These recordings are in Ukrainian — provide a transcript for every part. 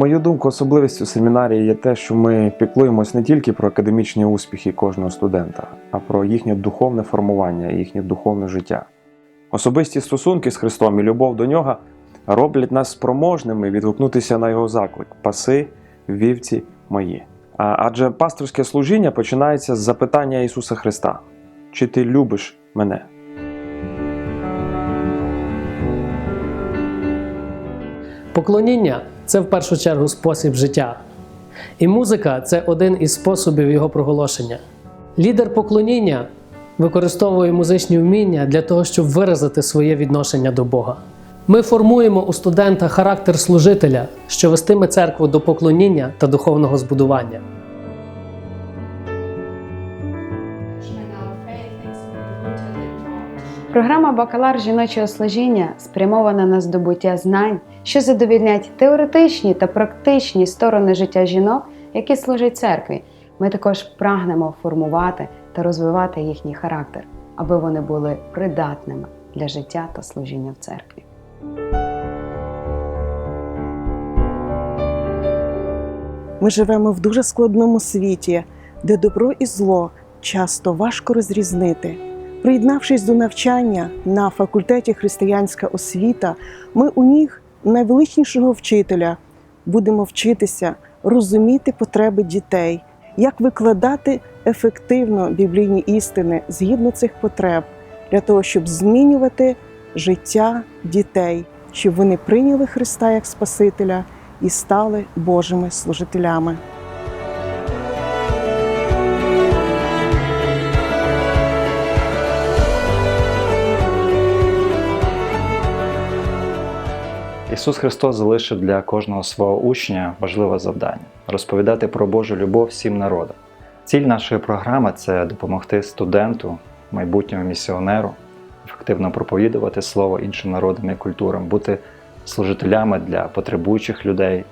мою думку, особливістю семінарії є те, що ми піклуємось не тільки про академічні успіхи кожного студента, а про їхнє духовне формування, їхнє духовне життя. Особисті стосунки з Христом і любов до нього роблять нас спроможними відгукнутися на його заклик паси, вівці мої. Адже пасторське служіння починається з запитання Ісуса Христа: Чи ти любиш мене? Поклоніння це в першу чергу спосіб життя. І музика це один із способів його проголошення. Лідер поклоніння використовує музичні вміння для того, щоб виразити своє відношення до Бога. Ми формуємо у студента характер служителя, що вестиме церкву до поклоніння та духовного збудування. Програма Бакалар жіночого служіння спрямована на здобуття знань, що задовільнять теоретичні та практичні сторони життя жінок, які служать церкві. Ми також прагнемо формувати та розвивати їхній характер, аби вони були придатними для життя та служіння в церкві. Ми живемо в дуже складному світі, де добро і зло часто важко розрізнити. Приєднавшись до навчання на факультеті християнська освіта, ми у ніг найвеличнішого вчителя будемо вчитися розуміти потреби дітей, як викладати ефективно біблійні істини згідно цих потреб, для того, щоб змінювати життя дітей, щоб вони прийняли Христа як Спасителя і стали Божими служителями. Ісус Христос залишив для кожного свого учня важливе завдання розповідати про Божу любов всім народам. Ціль нашої програми це допомогти студенту, майбутньому місіонеру, ефективно проповідувати слово іншим народам і культурам, бути служителями для потребуючих людей.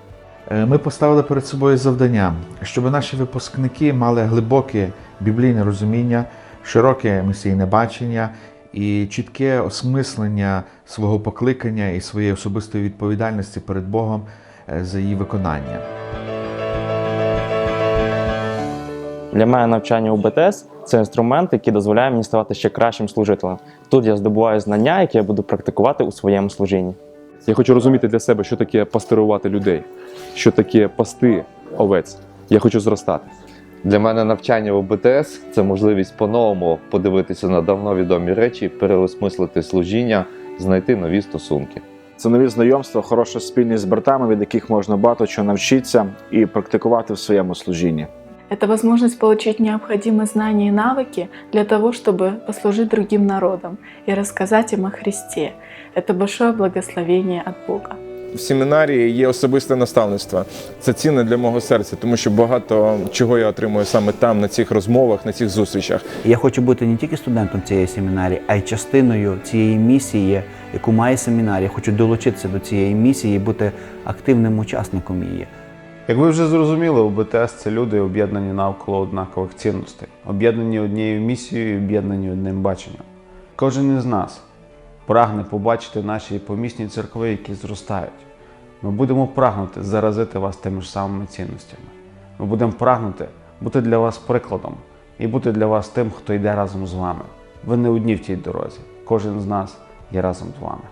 Е, Ми поставили перед собою завдання, щоб наші випускники мали глибоке біблійне розуміння, широке місійне бачення і чітке осмислення свого покликання і своєї особистої відповідальності перед Богом е, за її виконання. Для мене навчання у БТС це інструмент, який дозволяє мені ставати ще кращим служителем. Тут я здобуваю знання, які я буду практикувати у своєму служінні. Я хочу розуміти для себе, що таке пасторувати людей, що таке пасти овець. Я хочу зростати. Для мене навчання у БТС це можливість по-новому подивитися на давно відомі речі, переосмислити служіння, знайти нові стосунки. Це нові знайомства, хороша спільність з братами, від яких можна багато чого навчитися і практикувати в своєму служінні. Это возможность получить необходимые знания и навыки для того, чтобы послужить другим народам и рассказать им о Христе. Это большое благословение от Бога. В семінарії є особисте наставництво. Це цінне для мого серця, тому що багато чого я отримую саме там, на цих розмовах, на цих зустрічах. Я хочу бути не тільки студентом цієї семінарії, а й частиною цієї місії, яку має семінарія. Хочу долучитися до цієї місії і бути активним учасником її. Як ви вже зрозуміли, у БТС це люди об'єднані навколо однакових цінностей, об'єднані однією місією, і об'єднані одним баченням. Кожен із нас прагне побачити наші помісні церкви, які зростають. Ми будемо прагнути заразити вас тими ж самими цінностями. Ми будемо прагнути бути для вас прикладом і бути для вас тим, хто йде разом з вами. Ви не одні в тій дорозі. Кожен з нас є разом з вами.